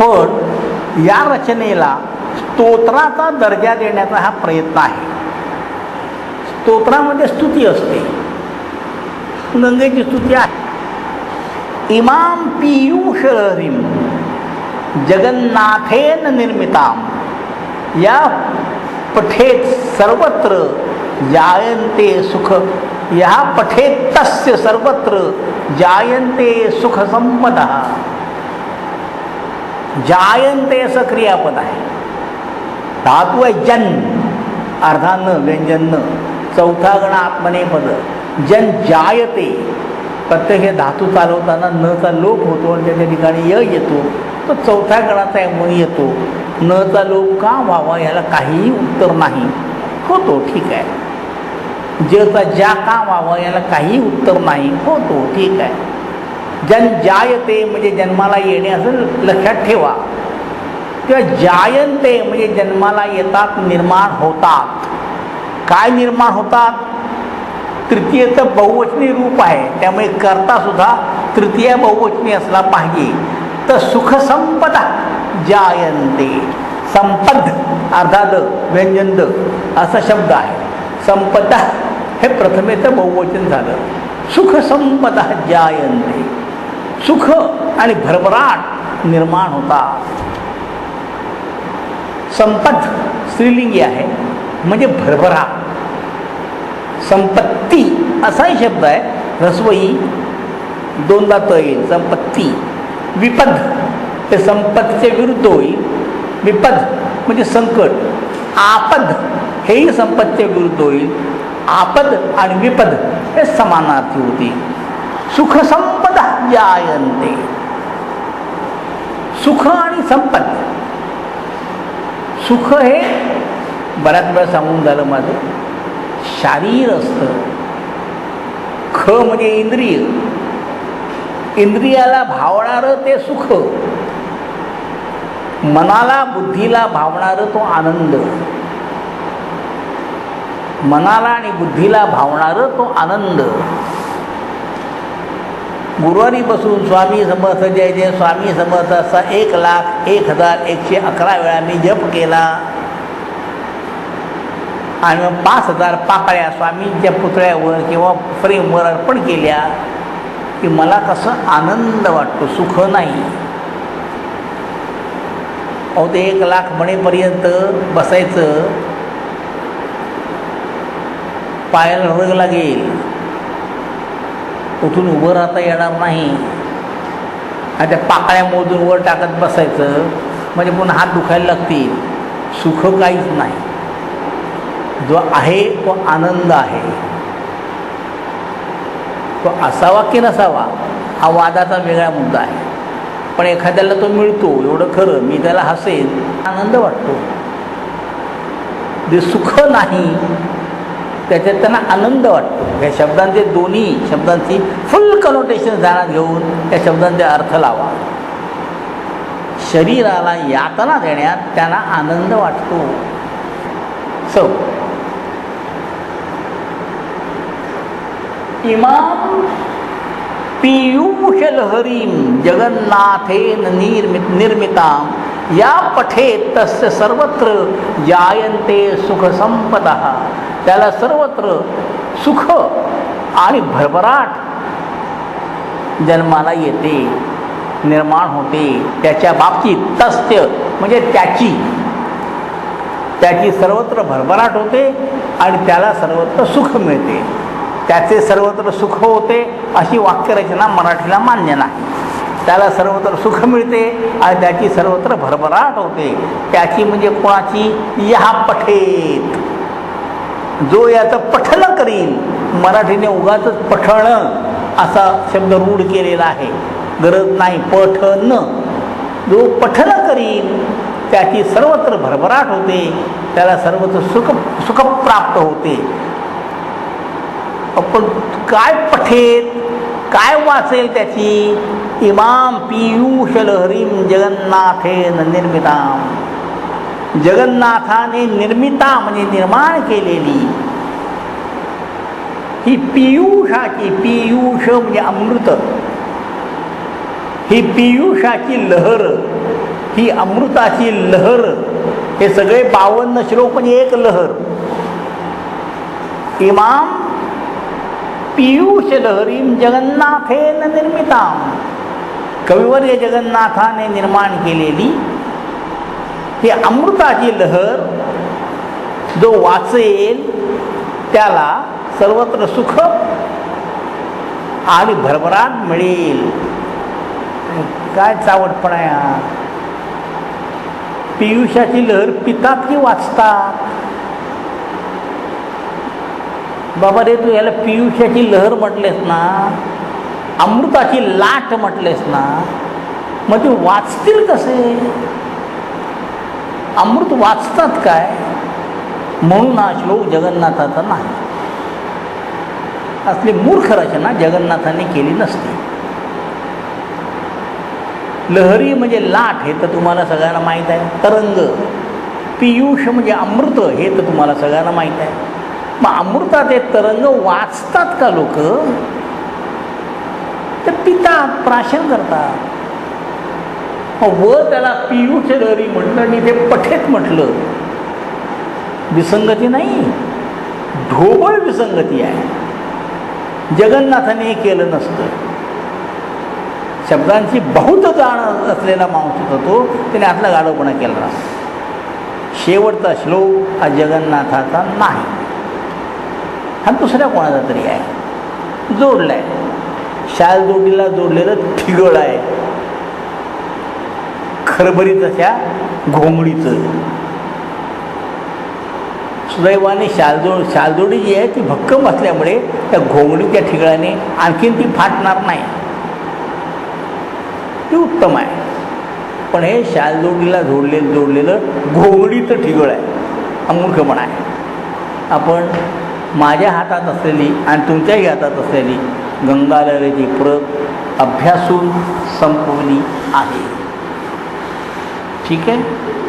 पण या रचनेला स्तोत्राचा दर्जा देण्याचा हा प्रयत्न आहे. स्तोत्रामध्ये स्तुती असते. गंगेची स्तुती आहे. इमाम पियुष लहरीम जगन्नाथेन निर्मिताम, या पठेत सर्वत्र जायन्ते सुख, या पठेत तस्य सर्वत्र जायन्ते सुख संपदा जायन्ते असं क्रियापद आहे. धातू आहे जन. अर्धान्न व्यंजन. चौथा गण आत्मने पद. जन जायते. प्रत्येक हे धातू चालवताना नचा लोप होतो आणि त्याच्या ठिकाणी य येतो. तो चौथ्या गणाचा म्हणून येतो. नचा लोप का व्हावा याला काहीही उत्तर नाही. होतो ठीक आहे. जचा ज्या का व्हावा याला काहीही उत्तर नाही. होतो ठीक आहे. जन जायते म्हणजे जन्माला येणे असं लक्षात ठेवा. किंवा जायंते म्हणजे जन्माला येतात निर्माण होतात. काय निर्माण होतात? तृतीयचं बहुवचनी रूप आहे. त्यामुळे कर्तासुद्धा तृतीय बहुवचनी असला पाहिजे. तर सुखसंपदा जायंते संपद अर्धाद व्यंजन द असा शब्द आहे. संपदा हे प्रथमेचं बहुवचन झालं. सुखसंपदा जायंते सुख आणि भरभराट निर्माण होता. संपत स्त्रीलिंगी आहे म्हणजे भरभरा. संपत्ती असाही शब्द आहे रसवई दोनदा त येईल संपत्ती. विपद हे संपत्तीच्या विरुद्ध होईल. विपद म्हणजे संकट. आपद हेही संपत्तीच्या विरुद्ध होईल. आपद आणि विपद हे समानार्थी होती सुखसम जायंते सुख आणि संपत्ती सुख हे बऱ्याच वेळा सांगून झालं माझं शारीर असतं। ख म्हणजे इंद्रिय। इंद्रियाला भावणारं ते सुख। मनाला बुद्धीला भावणारं तो आनंद। मनाला आणि बुद्धीला भावणारं तो आनंद। गुरुवारी बसून स्वामी समर्थ जय जय स्वामी समर्थ असा एक लाख एक हजार एकशे अकरा वेळा मी जप केला. आणि मग पाच हजार पाकळ्या स्वामींच्या पुतळ्यावर किंवा फ्रेमवर अर्पण केल्या की मला कसं आनंद वाटतो सुख नाही. अहो ते एक लाख म्हणेपर्यंत बसायचं. पायाला रग लागेल. उठून उभं राहता येणार नाही. आणि त्या पाकळ्या मोजून वर टाकत बसायचं म्हणजे पुन्हा हात दुखायला लागतील. सुख काहीच नाही. जो आहे तो आनंद आहे. तो असावा की नसावा हा वादाचा वेगळा मुद्दा आहे. पण एखाद्याला तो मिळतो एवढं खरं मी त्याला हसेन आनंद वाटतो. जे सुख नाही त्याच्यात त्यांना आनंद वाटतो. या शब्दांचे दोन्ही शब्दांची फुल कनोटेशन ध्यानात घेऊन त्या शब्दांचे अर्थ लावा. शरीराला यातना देण्यात त्यांना आनंद वाटतो. सो इमाम पीयूष लहरीम जगन्नाथेन निर्मित निर्मिता या पठेत तस्य सर्वत्र जायन्ते सुखसंपदा. त्याला सर्वत्र सुख आणि भरभराट जन्माला येते निर्माण होते. त्याच्या बाबतीत तस्य म्हणजे त्याची. त्याची सर्वत्र भरभराट होते आणि त्याला सर्वत्र सुख मिळते. त्याचे सर्वत्र सुख होते अशी वाक्यरचना मराठीला मान्य नाही. त्याला सर्वत्र सुख मिळते आणि त्याची सर्वत्र भरभराट होते. त्याची म्हणजे कोणाची? या पठेत. जो याचं पठण करील मराठीने उगाच पठण असा शब्द रूढ केलेला आहे. गरज नाही पठण. जो पठण करील त्याची सर्वत्र भरभराट होते त्याला सर्वत्र सुख सुख प्राप्त होते. पण काय पठेल काय वाचेल त्याची? इमाम पियुष लहरीम जगन्नाथेन निर्मिताम. जगन्नाथाने निर्मिता म्हणजे निर्माण ही पियुषाची पियुष म्हणजे अमृत. हि ही पियुषाची लहर, ही अमृताची लहर, हे सगळे बावन्न श्लोक एक लहर. इमाम पियुष लहरीम जगन्नाथेन निर्मिताम कविवर्य जगन्नाथाने निर्माण केलेली ही अमृताची लहर जो वाचेल त्याला सर्वत्र सुख आणि भरभराट मिळेल. काय चावटपणा या. पियुषाची लहर पितात की वाचतात? बाबा रे तू याला पियुषाची लहर म्हटलेस ना अमृताची लाट म्हटलेस ना मग ते वाचतील कसे? अमृत वाचतात काय? म्हणून हा श्लोक जगन्नाथाचा नाही. असली मूर्ख रचना जगन्नाथाने केली नसते. लहरी म्हणजे लाट हे तर तुम्हाला सगळ्यांना माहीत आहे. तरंग पियुष म्हणजे अमृत हे तर तुम्हाला सगळ्यांना माहीत आहे. मग अमृतात हे तरंग वाचतात का लोक? तर पितात प्राशन करतात. व त्याला पियुष लहरी म्हटलं आणि ते पठेत म्हटलं. विसंगती नाही. ढोबळ विसंगती आहे. जगन्नाथाने हे केलं नसतं. शब्दांची बहुत जाण असलेला माणूस होता तो त्याने आतला गाढवपणा केला नसता. शेवटचा श्लोक हा जगन्नाथाचा नाही. हा दुसऱ्या कोणाचा तरी आहे. जोडला शाल जोडीला जोडलेलं ठिगळ आहे. खरभरीत अशा घोंगडीचं. सुदैवाने शालजोड शालजोडी जी आहे ती भक्कम असल्यामुळे त्या घोंगडी त्या ठिकाणी आणखीन ती फाटणार नाही. ती उत्तम आहे. पण हे शालजोडीला जोडलेलं जोडलेलं घोंगडीचं ठिगळ आहे. हा मूर्खपणा आहे. आपण माझ्या हातात असलेली आणि तुमच्याही हातात असलेली गंगालयाची प्रत अभ्यासून संपवली आहे. ठीक आहे